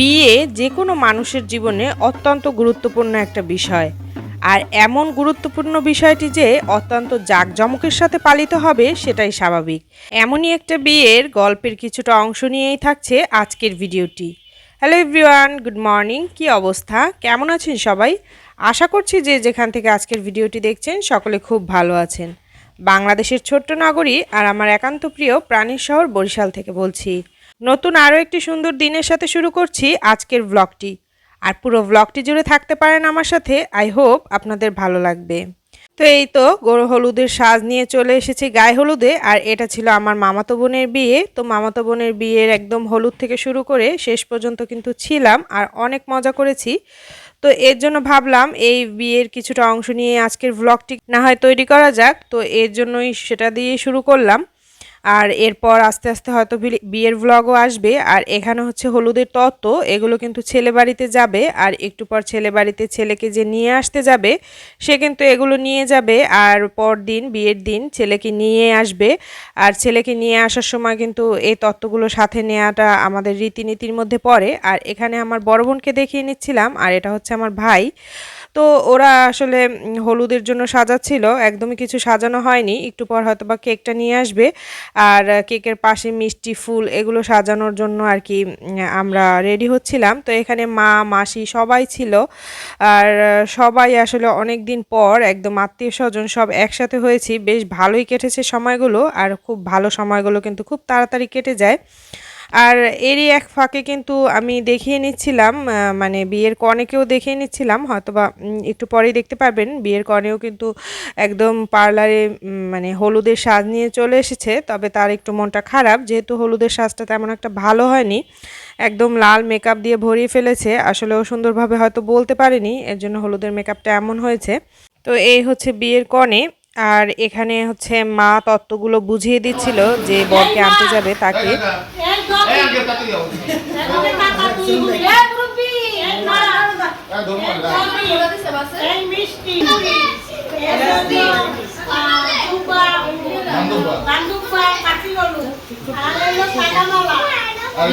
বিয়ে যে কোনো মানুষের জীবনে অত্যন্ত গুরুত্বপূর্ণ একটা বিষয়। আর এমন গুরুত্বপূর্ণ বিষয়টি যে অত্যন্ত জাঁকজমকের সাথে পালিত হবে সেটাই স্বাভাবিক। এমনই একটা বিয়ের গল্পের কিছুটা অংশ নিয়েই থাকছে আজকের ভিডিওটি। হ্যালো এভরিওয়ান, গুড মর্নিং, কি অবস্থা? কেমন আছেন সবাই? আশা করছি যে যেখান থেকে আজকের ভিডিওটি দেখছেন সকলে খুব ভালো আছেন। বাংলাদেশের ছোট্ট নগরী আর আমার একান্ত প্রিয় প্রাণীর শহর বরিশাল থেকে বলছি। নতুন আরও একটি সুন্দর দিনের সাথে শুরু করছি আজকের ব্লগটি আর পুরো ব্লগটি জুড়ে থাকতে পারেন আমার সাথে। আই হোপ আপনাদের ভালো লাগবে। তো এই তো গরু হলুদের সাজ নিয়ে চলে এসেছি গায়ে হলুদে। আর এটা ছিল আমার মামাতো বোনের বিয়ে। তো মামাতো বোনের বিয়ের একদম হলুদ থেকে শুরু করে শেষ পর্যন্ত কিন্তু ছিলাম আর অনেক মজা করেছি। তো এর জন্য ভাবলাম এই বিয়ের কিছুটা অংশ নিয়ে আজকের ভ্লগটি না হয় তৈরি করা যাক। তো এর জন্যই সেটা দিয়ে শুরু করলাম। আর এরপর আস্তে আস্তে হয়তো বিয়ের ভ্লগও আসবে। আর এখানে হচ্ছে হলুদের তত্ত্ব, এগুলো কিন্তু ছেলে বাড়িতে যাবে। আর একটু পর ছেলে বাড়িতে ছেলেকে যে নিয়ে আসতে যাবে, সে কিন্তু এগুলো নিয়ে যাবে। আর পর দিন বিয়ের দিন ছেলেকে নিয়ে আসবে। আর ছেলেকে নিয়ে আসার সময় কিন্তু এই তত্ত্বগুলো সাথে নেওয়াটা আমাদের রীতিনীতির মধ্যে পড়ে। আর এখানে আমার বড় বোনকে দেখিয়ে নিচ্ছিলাম। আর এটা হচ্ছে আমার ভাই। তো ওরা আসলে হলুদের জন্য সাজাচ্ছিল। একদমই কিছু সাজানো হয়নি। একটু পর হয়তো বা কেকটা নিয়ে আসবে। আর কেকের পাশে মিষ্টি ফুল এগুলো সাজানোর জন্য আর কি আমরা রেডি হচ্ছিলাম। তো এখানে মা, মাসি সবাই ছিল। আর সবাই আসলে অনেক দিন পর একদম আত্মীয় স্বজন সব একসাথে হয়েছি। বেশ ভালোই কেটেছে সময়গুলো। আর খুব ভালো সময়গুলো কিন্তু খুব তাড়াতাড়ি কেটে যায়। আর এরই এক ফাঁকে কিন্তু আমি দেখিয়ে নিচ্ছিলাম মানে বিয়ের কনেকেও দেখিয়ে নিচ্ছিলাম, হয়তোবা একটু পরেই দেখতে পারবেন। বিয়ের কনেও কিন্তু একদম পার্লারে মানে হলুদের সাজ নিয়ে চলে এসেছে, তবে তার একটু মনটা খারাপ। যেহেতু হলুদের সাজটা তেমন একটা ভালো হয়নি, একদম লাল মেকআপ দিয়ে ভরিয়ে ফেলেছে, আসলে ও সুন্দরভাবে হয়তো বলতে পারেনি, এর জন্য হলুদের মেকআপটা এমন হয়েছে। তো এই হচ্ছে বিয়ের কনে আর এখানে হচ্ছে মা তত্ত্বগুলো বুঝিয়ে দিচ্ছিল যে বরকে আনতে যাবে তাকে।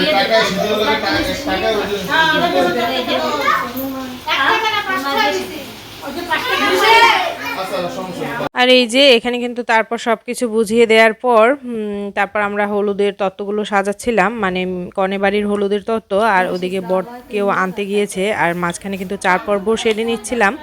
টাকা আর এই যে এখানে কিন্তু তারপর সব কিছু বুঝিয়ে দেওয়ার পর তারপর আমরা হলুদের তত্ত্বগুলো সাজাচ্ছিলাম মানে কনে বাড়ির হলুদের তত্ত্ব আর ওদিকে বরকেও আনতে গিয়েছে আর মাঝখানে কিন্তু চার পর্ব সেরে নিচ্ছিলাম।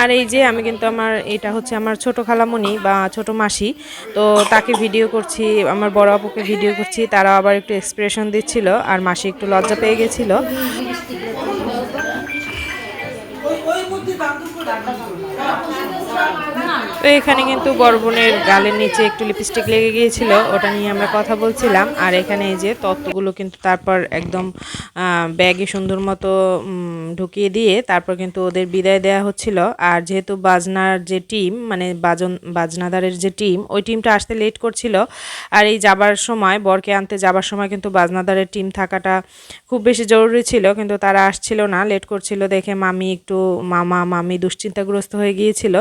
আর এই যে আমি কিন্তু আমার, এটা হচ্ছে আমার ছোট খালামণি বা ছোট মাসি, তো তাকে ভিডিও করছি, আমার বড় আপুকে ভিডিও করছি তারা আবার একটু এক্সপ্রেশন দিচ্ছিল আর মাসি একটু লজ্জা পেয়ে গেছিল। তো এখানে কিন্তু বরবনের গালের নিচে একটু লিপস্টিক লেগে গিয়েছিল, ওটা নিয়ে আমরা কথা বলছিলাম। আর এখানে এই যে তত্ত্বগুলো কিন্তু তারপর একদম ব্যাগে সুন্দর মতো ঢুকিয়ে দিয়ে তারপর কিন্তু ওদের বিদায় দেওয়া হচ্ছিল। আর যেহেতু বাজনার যে টিম মানে বাজন, বাজনাদারের যে টিম ওই টিমটা আসতে লেট করছিল। আর এই যাবার সময়, বরকে আনতে যাবার সময় কিন্তু বাজনাদারের টিম থাকাটা খুব বেশি জরুরি ছিল, কিন্তু তারা আসছিল না। লেট করছিল দেখে মামি একটু, মামা, মামি দুশ্চিন্তাগ্রস্ত হয়ে গিয়েছিল।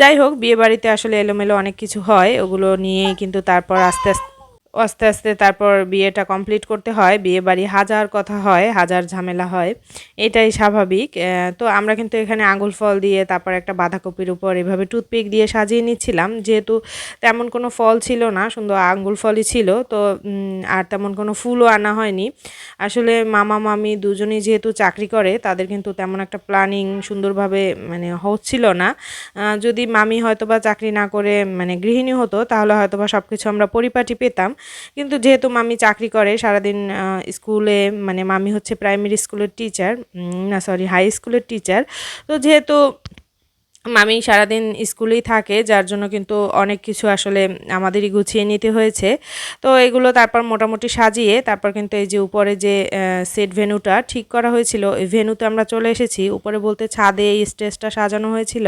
যাই হোক, বিয়ে বাড়িতে আসলে এলোমেলো অনেক কিছু হয় ওগুলো নিয়েই কিন্তু তারপর আস্তে আস্তে আস্তে আস্তে তারপর বিয়েটা কমপ্লিট করতে হয়। বিয়ে বাড়ি হাজার কথা হয়, হাজার ঝামেলা হয়। এটাই স্বাভাবিক। তো আমরা কিন্তু এখানে আঙুল ফল দিয়ে, তারপর একটা বাঁধাকপির উপর এভাবে টুথপিক দিয়ে সাজিয়ে নিচ্ছিলাম। যেহেতু তেমন কোনো ফল ছিল না, সুন্দর আঙুল ফলই ছিল। তো আর তেমন কোনো ফুলও আনা হয়নি। আসলে মামা, মামি দুজনেই যেহেতু চাকরি করে, তাদের কিন্তু তেমন একটা প্ল্যানিং সুন্দরভাবে মানে হচ্ছিল না। যদি মামি হয়তো বা চাকরি না করে মানে গৃহিণী হতো, তাহলে হয়তো বা সব কিছু আমরা পরিপাটি পেতাম। কিন্তু যেহেতু মামি চাকরি করে, সারাদিন স্কুলে মানে মামি হচ্ছে প্রাইমারি স্কুলের টিচার না সরি হাই স্কুলের টিচার তো যেহেতু মামি সারাদিন স্কুলেই থাকে, যার জন্য কিন্তু অনেক কিছু আসলে আমাদেরই গুছিয়ে নিতে হয়েছে। তো এগুলো তারপর মোটামুটি সাজিয়ে, তারপর কিন্তু এই যে উপরে যে সেট ভেনুটা ঠিক করা হয়েছিল এই ভেনুতে আমরা চলে এসেছি। উপরে বলতে ছাদে এই স্টেজটা সাজানো হয়েছিল।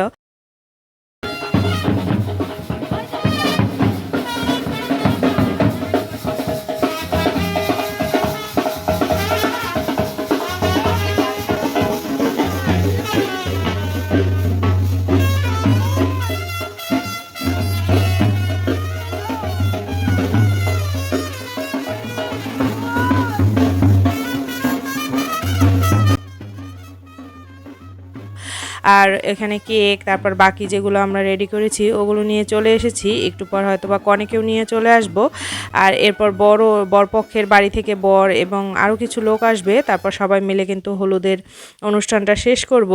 আর এখানে কেক, তারপর বাকি যেগুলো আমরা রেডি করেছি, ওগুলো নিয়ে চলে এসেছি। একটু পর হয়তো বা কনেকেও নিয়ে চলে আসব। আর এরপর বড়, বরপক্ষের বাড়ি থেকে বর এবং আরও কিছু লোক আসবে। তারপর সবাই মিলে কিন্তু হলুদের অনুষ্ঠানটা শেষ করব।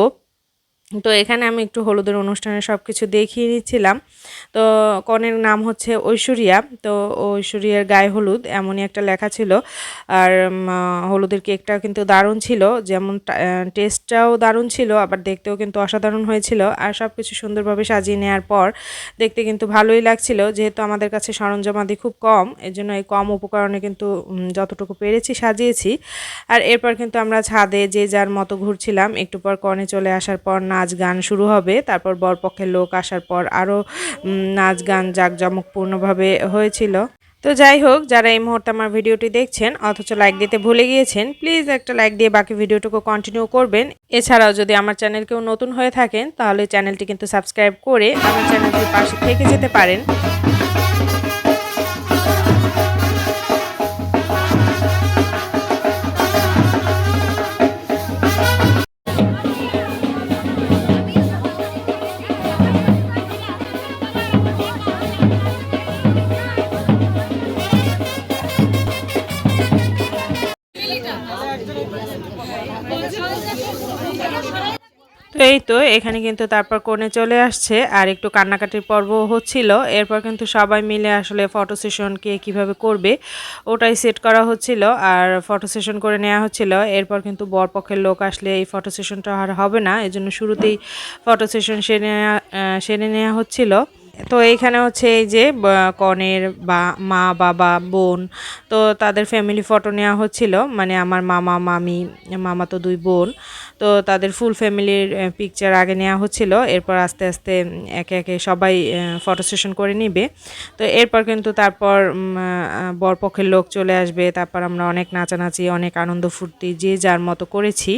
তো এখানে আমি একটু হলুদের অনুষ্ঠানে সব কিছু দেখিয়ে নিচ্ছিলাম। তো কনের নাম হচ্ছে ঐশ্বরিয়া। তো ঐশ্বরিয়ার গায়ে হলুদ, এমনই একটা লেখা ছিল। আর হলুদের কেকটা কিন্তু দারুণ ছিল। যেমন টেস্টটাও দারুণ ছিল, আবার দেখতেও কিন্তু অসাধারণ হয়েছিল। আর সব কিছু সুন্দরভাবে সাজিয়ে নেওয়ার পর দেখতে কিন্তু ভালোই লাগছিল। যেহেতু আমাদের কাছে সরঞ্জামাদি খুব কম এর জন্য এই কম উপকরণে কিন্তু যতটুকু পেরেছি সাজিয়েছি। আর এরপর কিন্তু আমরা ছাদে যে যার মতো ঘুরছিলাম। একটু পর কনে চলে আসার পর নাচ গান শুরু হবে। তারপর বরপক্ষের লোক আসার পর আরও নাচ গান জাঁকজমকপূর্ণভাবে হয়েছিল। তো যাই হোক, যারা এই মুহূর্তে আমার ভিডিওটি দেখছেন, অথচ লাইক দিতে ভুলে গিয়েছেন প্লিজ একটা লাইক দিয়ে বাকি ভিডিওটুকু কন্টিনিউ করবেন। এছাড়াও যদি আমার চ্যানেল কেউ নতুন হয়ে থাকেন, তাহলে চ্যানেলটি কিন্তু সাবস্ক্রাইব করে আমার চ্যানেলটির পাশে থেকে যেতে পারেন। তো এই তো, এখানে কিন্তু তারপর কোণে চলে আসছে আর একটু কান্নাকাটির পর্ব হচ্ছিল। এরপর কিন্তু সবাই মিলে আসলে ফটো সেশন কে কীভাবে করবে, ওটাই সেট করা হচ্ছিল আর ফটো সেশন করে নেওয়া হচ্ছিল। এরপর কিন্তু বরপক্ষের লোক আসলে এই ফটো সেশনটা আর হবে না এই জন্য শুরুতেই ফটো সেশন সেরে নেওয়া সেরে নেওয়া হচ্ছিল। তো এইখানে হচ্ছে এই যে কনের বা, মা, বাবা, বোন, তো তাদের ফ্যামিলি ফটো নেওয়া হচ্ছিল। মানে আমার মামা, মামি, মামা তো দুই বোন। তো তাদের ফুল ফ্যামিলির পিকচার আগে নেওয়া হচ্ছিল। এরপর আস্তে আস্তে একে একে সবাই ফটো সেশন করে নিবে। তো এরপর কিন্তু তারপর বরপক্ষের লোক চলে আসবে। তারপর আমরা অনেক নাচানাচি, অনেক আনন্দ ফুর্তি, যে যার মতো করেছি।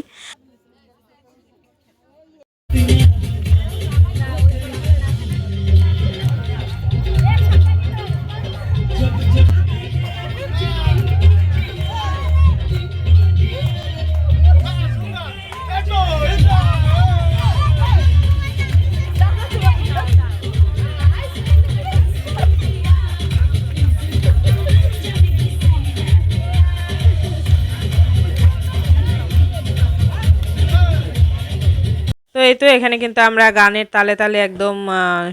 এখানে কিন্তু আমরা গানের তালে তালে একদম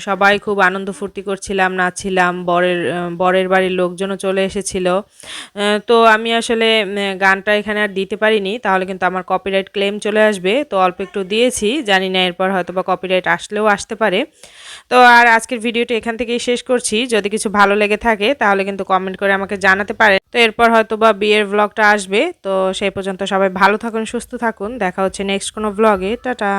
সবাই খুব আনন্দ ফুর্তি করছিলাম, নাচছিলাম, বরের বরের বাড়ির লোকজনও চলে এসেছিল। তো আমি আসলে গানটা এখানে আর দিতে পারিনি, তাহলে কিন্তু আমার কপিরাইট ক্লেম চলে আসবে। তো অল্প একটু দিয়েছি, জানি না এরপর হয়তো বা কপিরাইট আসলেও আসতে পারে। তো আর আজকের ভিডিওটা এখান থেকেই শেষ করছি। যদি কিছু ভালো লেগে থাকে, তাহলে কিন্তু কমেন্ট করে আমাকে জানাতে পারে তো এরপর হয়তো বা বিয়ের ব্লগটা আসবে। তো সেই পর্যন্ত সবাই ভালো থাকুন, সুস্থ থাকুন। দেখা হচ্ছে নেক্সট কোনো ব্লগে টাটা!